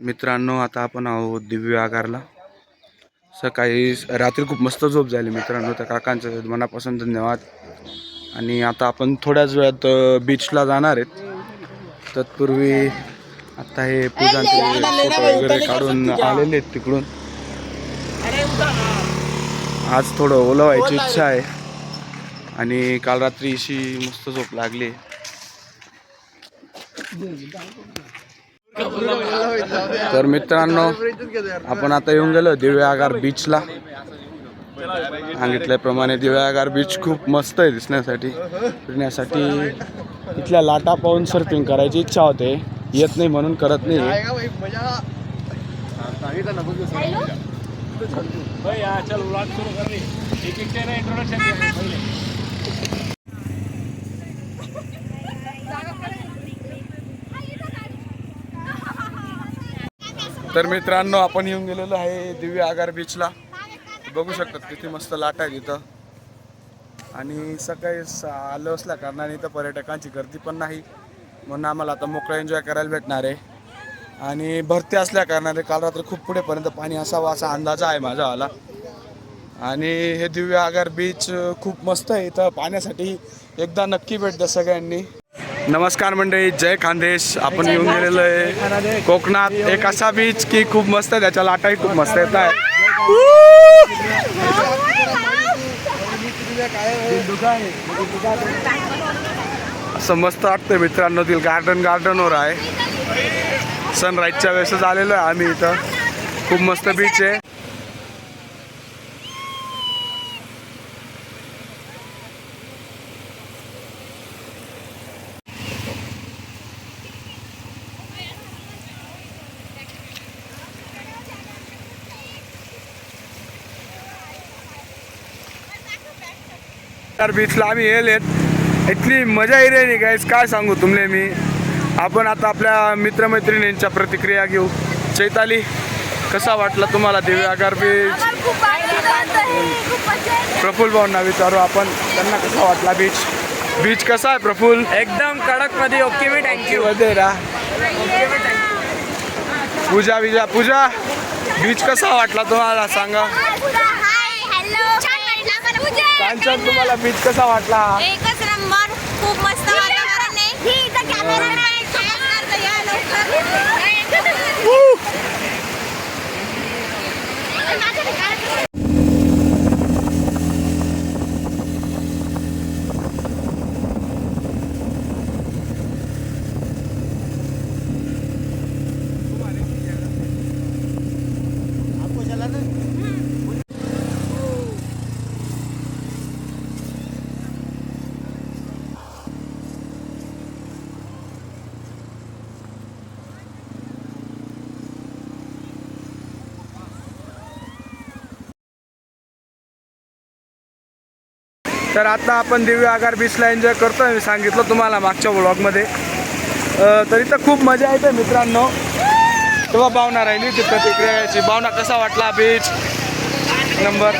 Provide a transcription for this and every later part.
मित्रांनो आता आपण आहोत दिव्य आगारला. सकाळी रात्री खूप मस्त झोप झाली मित्रांनो त्या काकांचं मनापासून धन्यवाद. आणि आता आपण थोड्याच वेळात बीचला जाणार आहेत. तत्पूर्वी आता हे पूजांचे फोटो वगैरे काढून आलेले आहेत तिकडून. आज थोडं ओलं व्हायची इच्छा आहे. आणि काल रात्री अशी मस्त झोप लागली. तर मित्रांनो आपण आता येऊन गेलो दिव्यागार बीचला सांगितल्याप्रमाणे दिव्यागार बीच खूप मस्त आहे दिसण्यासाठी. फिरण्यासाठी इथल्या लाटा पाहून सर्फिंग करायची इच्छा होते. येत नाही म्हणून करत नाही. तर मित्रांनो आपण येऊन गेलेलो आहे दिव्य आगार बीचला. बघू शकतात किती मस्त लाट आहे तिथं. आणि सकाळी स- आलं असल्या कारणाने इथं पर्यटकांची गर्दी पण नाही. म्हणून आम्हाला आता मोकळं एन्जॉय करायला भेटणार आहे. आणि भरती असल्या कारणाने काल रात्री खूप पुढेपर्यंत पाणी असावं असा अंदाज आहे माझावाला आणि हे दिव्य आगार बीच खूप मस्त आहे. इथं पाण्यासाठी एकदा नक्की भेट द्या सगळ्यांनी. नमस्कार मंडळी जय खानदेश. आपण येऊन गेलेलो आहे. कोकणात एक असा बीच की खूप मस्त आहे त्याच्या लाटाही खूप मस्त येत आहे असं मस्त वाटतंय मित्रांनो तिल गार्डन गार्डनवर आहे. सनराईजच्या वेळेसच आलेलो आहे आम्ही इथं. खूप मस्त बीच आहे. तर बीचला आम्ही येलेत. इतकी मजा येईल नाही गाईस काय सांगू तुमले मी? आपण आता आपल्या मित्रमैत्रिणींच्या प्रतिक्रिया घेऊ. चैताली कसा वाटला तुम्हाला दिव्य आगार बीच प्रफुल भाऊंना विचारू आपण. त्यांना कसा वाटला बीच बीच कसा आहे प्रफुल? एकदम कडकमध्ये ओके मी थँक्यू वगैरे पूजा विजा पूजा. बीच कसा वाटला तुम्हाला? सांगा. तुम्हाला बीच कसा वाटला? एकच नंबर खूप मस्त वातावरण आहे ही इथं कॅमेरा या लवकर तर आता आपण दिव्य आगार बीचला एन्जॉय करतोय. मी सांगितलं तुम्हाला मागच्या व्लॉगमध्ये अं, तर इथं खूप मजा येते मित्रांनो. तेव्हा भावना राहिली होती प्रतिक्रिया याची. भावना कसा वाटला बीच नंबर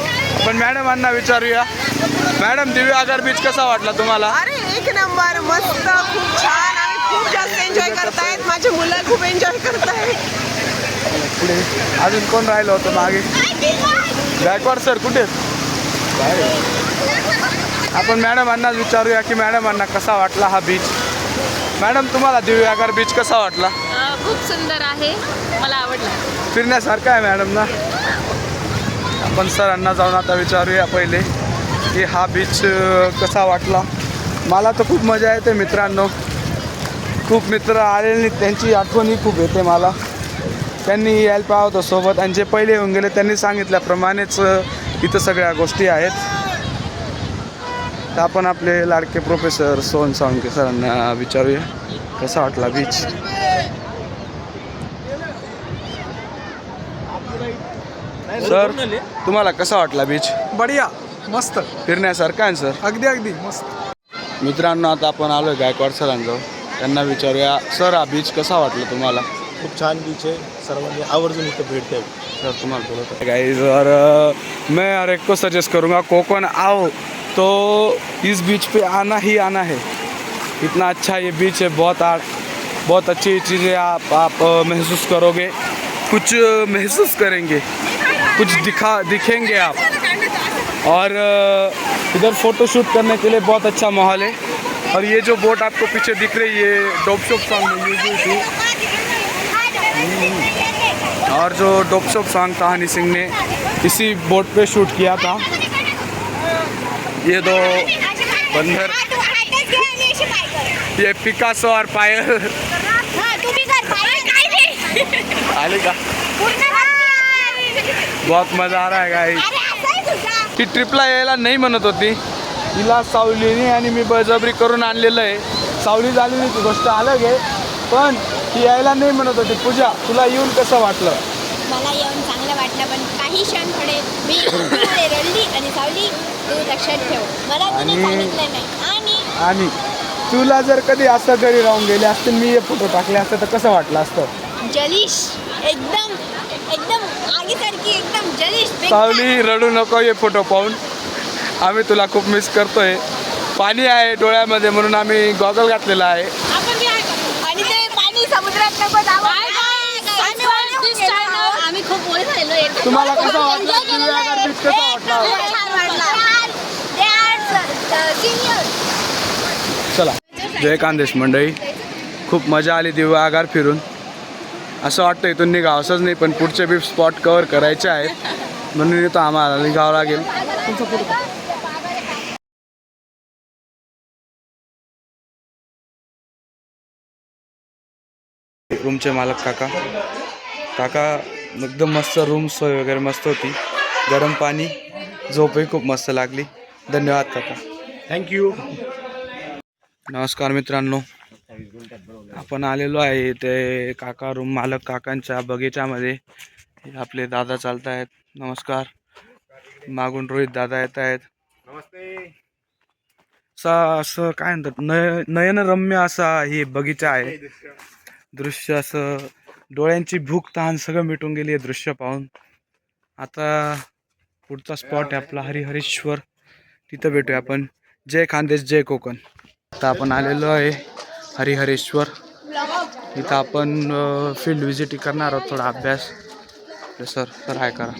पण मॅडमांना विचारूया. मॅडम दिव्य आगार बीच कसा वाटला तुम्हाला? अरे एक नंबर मस्त. खूप छान आणि खूप जास्त एन्जॉय करतायत. माझे मुलं खूप एन्जॉय करतायत. पुढे अजून कोण राहिलं होतं मागे? गायकवाड सर कुठे? आपण मॅडमांना विचारूया की मॅडमांना कसा वाटला हा बीच मॅडम तुम्हाला दिव्य आगार बीच कसा वाटला? खूप सुंदर आहे. मला आवडला. फिरण्यासारखं आहे मॅडम ना? आपण सरांना जाऊन आता विचारूया पहिले की हा बीच कसा वाटला? मला तर खूप मजा येते मित्रांनो. खूप मित्र आलेले नाहीत, त्यांची आठवणही खूप येते मला. त्यांनी यायला पाहा होतं सोबत आणि जे पहिले येऊन गेले त्यांनी सांगितल्याप्रमाणेच इथं सगळ्या गोष्टी आहेत. तर आपण आपले लाडके प्रोफेसर सोहन सावंके सरांना विचारूया. कसा वाटला बीच सर तुम्हाला कसा वाटला बीच बढिया मस्त. फिरण्यासारखा आहे ना सर अगदी अगदी मस्त. मित्रांनो आता आपण आलो आहे गायकवाड सरांजवळ. त्यांना विचारूया सर हा बीच कसा वाटला तुम्हाला? खूप छान बीच आहे. सर्वांनी आवर्जून इथं भेट द्यावी. सर तुम्हाला बोलत गाइस और मैं एक को सजेस्ट करूँगा कोकण आओ. तो इस बीच पे आना ही आना है। इतना अच्छा ये बीच है, बहुत आर्ट बहुत अच्छी चीज़ें आप आप महसूस करोगे। कुछ महसूस करेंगे। कुछ दिखा, दिखेंगे आप। और इधर फ़ोटो शूट करने के लिए बहुत अच्छा माहौल है। और ये जो बोट आपको पीछे दिख रही है डोप शॉप सॉन्ग और जो डोप शॉप सॉन्ग था हनी सिंह ने इसी बोट पे शूट किया था। ये दो बंदर। ये पिकासो और पायल। आले का? बहुत मजा आ रहा है गाईस ती ट्रिपला यायला नाही म्हणत होती. तिला सावलीने आणि मी बळजबरी करून आणलेलं आहे. सावली झाली नाही ती गोष्ट अलग आहे. पण ती यायला नाही म्हणत होती पूजा तुला येऊन कसं वाटलं? मला येऊन चांगलं वाटलं पण काही क्षण थोडे मी रडली आणि सावली तू लक्षात ठेव. मला आणि- सांगितलं नाही. आणि आणि तुला जर कधी असं घरी राहून गेले असते मी हे फोटो टाकले असते तर कसं वाटलं असतं? जलिश एकदम एकदम आगीसारखी एकदम जलिश. बेकार. सावली रडू नको हे फोटो पाहून. आम्ही तुला खूप मिस करतोय. पाणी आहे डोळ्यामध्ये म्हणून आम्ही गॉगल घातलेला आहे. आपण बी आहे. का? आणि ते पाणी समुद्रात नको जावं. आम्ही वाहून गेलो आहोत. आम्ही खूप वर झालेलो तुम्हाला कसं वाटलं. बीच कसं वाटलं? uh. चला. जय कांदेश मंडळी खूप मजा आली दिव्या आगार फिरून. असं वाटतं इथून निघावं. असंच नाही पण पुढचे बी स्पॉट कवर करायचे आहेत. म्हणून इथं आम्हाला निघावं लागेल. रूमचे मालक काका. काका एकदम मस्त रूम सोय वगैरे मस्त होती. गरम पाणी झोपही खूप मस्त लागली. धन्यवाद काका. थँक्यू नमस्कार मित्रांनो. आपण आलेलो आहे ते काका रूम मालक काकांच्या बगीच्यामध्ये. आपले दादा चालत आहेत नमस्कार. मागून रोहित दादा येत आहेत. असा असं काय म्हणतात? नय नयनरम्य असा हे बगीचा आहे. दृश्य असं डोळ्यांची भूक तहान सगळं मिटून गेली आहे दृश्य पाहून. आता पुढचा स्पॉट आहे आपला हरिहरेश्वर. तिथं भेटूया आपण. जय खानदेश जय कोकण. आता आपण आलेलो आहे हरिहरेश्वर. इथं आपण फील्ड विजिट करणार आहोत. थोडा अभ्यास. सर सर हाय करा.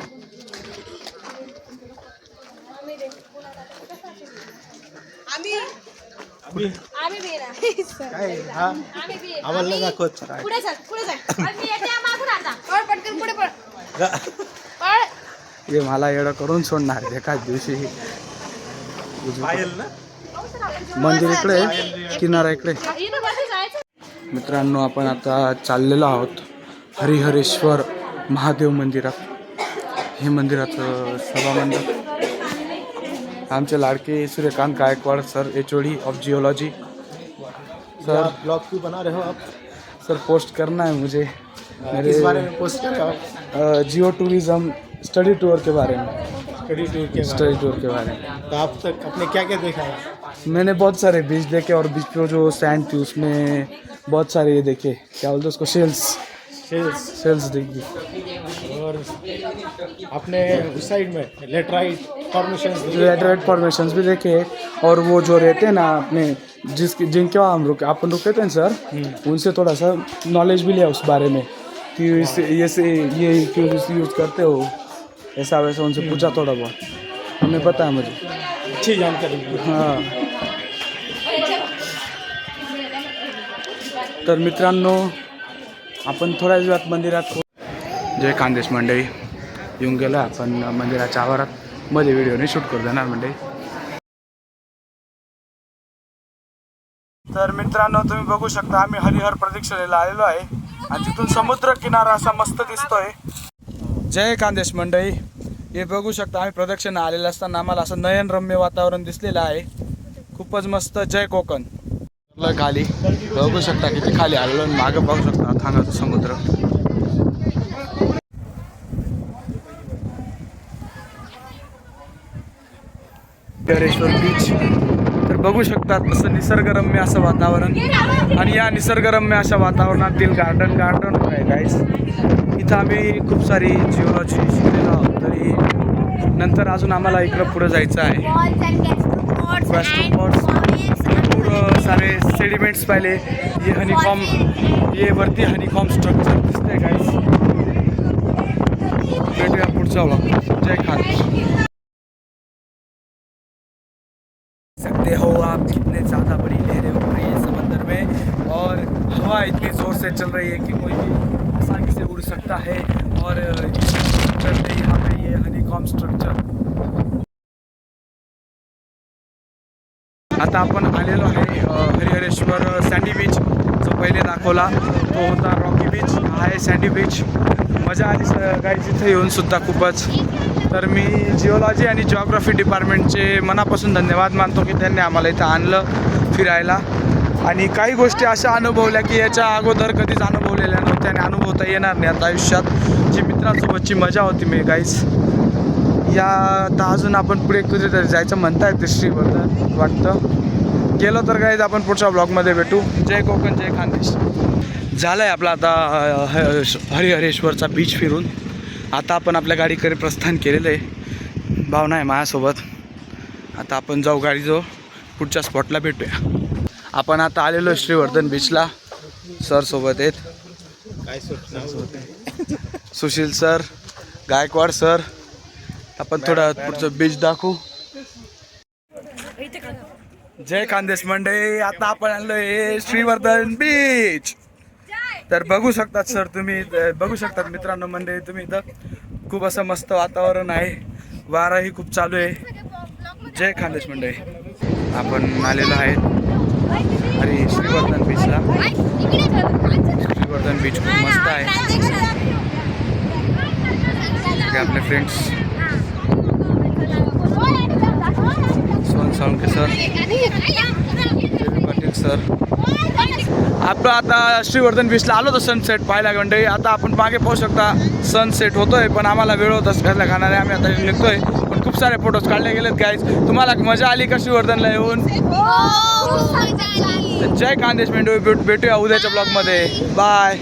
काय? हा? आम्हाला दाखवत पुढे चल पुढे चल. मी येते मागून आता पळ पटकन पुढे पळ. पळ. हे मला येडं करून सोडणार आहे एकाच दिवशी. मंदिर इकडे किनारा इकडे. मित्रांनो आपण आता चाललेलो आहोत हरिहरेश्वर महादेव मंदिरात. हे मंदिराचं सभामंडप. आमचे लाडके Suryakant Gaikwad sir H O D of geology sir blog क्यों बना रहे हो आप? सर पोस्ट करना है मुझे। मेरे किस बारे में पोस्ट करें आप? जियो टूरिज़्म स्टडी टूर के बारे में। स्टडी टूर के बारे स्टडी टूर के बारे में। तो आप तक अपने क्या क्या देखा है? मैंने बहुत सारे बीच देखे और बीच पे जो सैंड थी उसमें बहुत सारे ये देखे। क्या बोलते उसको? सेल्स सेल्स सेल्स देखी और अपने उस साइड में लेटराइट फॉर्मेशन लेटरेट फॉर्मेशन भी देखे। और वो जो रहते हैं ना अपने जिसके जिनके वहाँ हम रुके अपन रुके थे ना सर? उनसे थोड़ा सा नॉलेज भी लिया उस बारे में कि इसे ये से ये क्यों यूज़ करते हो? ऐसा वैसा उनसे पूछा थोड़ा बहुत। हमें पता है मुझे। अच्छी जानकारी हाँ हाँ। तर मित्रांनो आपण थोड्याच वेळात मंदिरात हो- जय खानदेश मंडळी. येऊन गेला आपण मंदिराच्या आवारात. मध्ये व्हिडिओने शूट करू देणार मंडळी. तर मित्रांनो तुम्ही बघू शकता आम्ही हरिहर प्रदक्षिणेला आलेलो आहे आणि तिथून समुद्र किनारा असा मस्त दिसतोय. जय खानदेश मंडळी. हे बघू शकता आम्ही प्रदक्षिणा आलेलं असताना आम्हाला असं नयनरम्य वातावरण दिसलेलं आहे. खूपच मस्त. जय कोकण. खाली. बघू शकता किती खाली आलेलो आणि मागं बघू शकता थांगाचं समुद्र. हरेश्वर बीच तर बघू शकता तसं निसर्गरम्य असं वातावरण. आणि या निसर्गरम्य अशा वातावरणातील गार्डन गार्डन आहे गाईस इथं आम्ही खूप सारी जिओलॉजी शिकलेलो आहोत. तरी नंतर अजून आम्हाला इकडं पुढं जायचं आहे. सारे सेडिमेंट्स पहले ये हनीकॉम ये वरती हनीकॉम स्ट्रक्चर दिसतंय गाईस भेटूया जय खान। सकते हो आप कितने ज़्यादा बड़ी लहरें उठ रही है समंदर में? और हवा इतनी ज़ोर से चल रही है कि कोई भी आसानी से उड़ सकता है। और यहाँ पे ये हनीकॉम स्ट्रक्चर आता आपण आलेलो आहे हरिहरेश्वर सँडी बीच. जो पहिले दाखवला तो होता रॉकी बीच. हा आहे सँडी बीच. मजा आली गाईज इथे येऊन सुद्धा खूपच. तर मी जिओलॉजी आणि जिओग्राफी डिपार्टमेंटचे मनापासून धन्यवाद मानतो की त्यांनी आम्हाला इथं आणलं फिरायला. आणि काही गोष्टी अशा अनुभवल्या की याच्या अगोदर कधीच अनुभवलेल्या नव्हत्या आणि अनुभवता येणार नाही आता आयुष्यात. जी मित्रांसोबतची मजा होती मी गाईस या आता अजून आपण पुढे कुठेतरी जायचं म्हणता येते श्रीवर्धन वाटतं. गेलो तर काय आपण पुढच्या ब्लॉगमध्ये भेटू. जय कोकण जय खानदेश. झालं आहे आपला आता हरिहरेश्वरचा बीच फिरून. आता आपण आपल्या गाडीकडे प्रस्थान केलेलं आहे. भावना आहे माझ्यासोबत. आता आपण जाऊ गाडीजवळ. पुढच्या स्पॉटला भेटूया. आपण आता आलेलो आहे श्रीवर्धन बीचला सर सोबत आहेत. काय सुशील सर गायकवाड सर. आपण थोडं पुढचं बीच दाखवू. जय खानदेश मंडळी आता आपण आणलोय श्रीवर्धन बीच तर बघू शकतात सर तुम्ही बघू शकतात मित्रांनो मंडळी तुम्ही इथं खूप असं मस्त वातावरण आहे. वाराही खूप चालू आहे. जय खानदेश मंडळी. आपण आलेलो आहे आणि श्रीवर्धन बीचला श्रीवर्धन बीच खूप मस्त आहे. आपले friends Sohan Salunke sir. Patil sir. आपण आता श्रीवर्धन बीचला आलो होतो सनसेट पाहायला मंडळी. आता आपण मागे पाहू शकता सनसेट होतोय पण आम्हाला वेळ होत असल्या कारणाने आम्ही आता निघतोय. पण खूप सारे फोटोज काढले गेलेत गाईज तुम्हाला मजा आली का श्रीवर्धनला येऊन? तर जय खानदेश मेंढू. भेटूया उद्याच्या ब्लॉगमध्ये बाय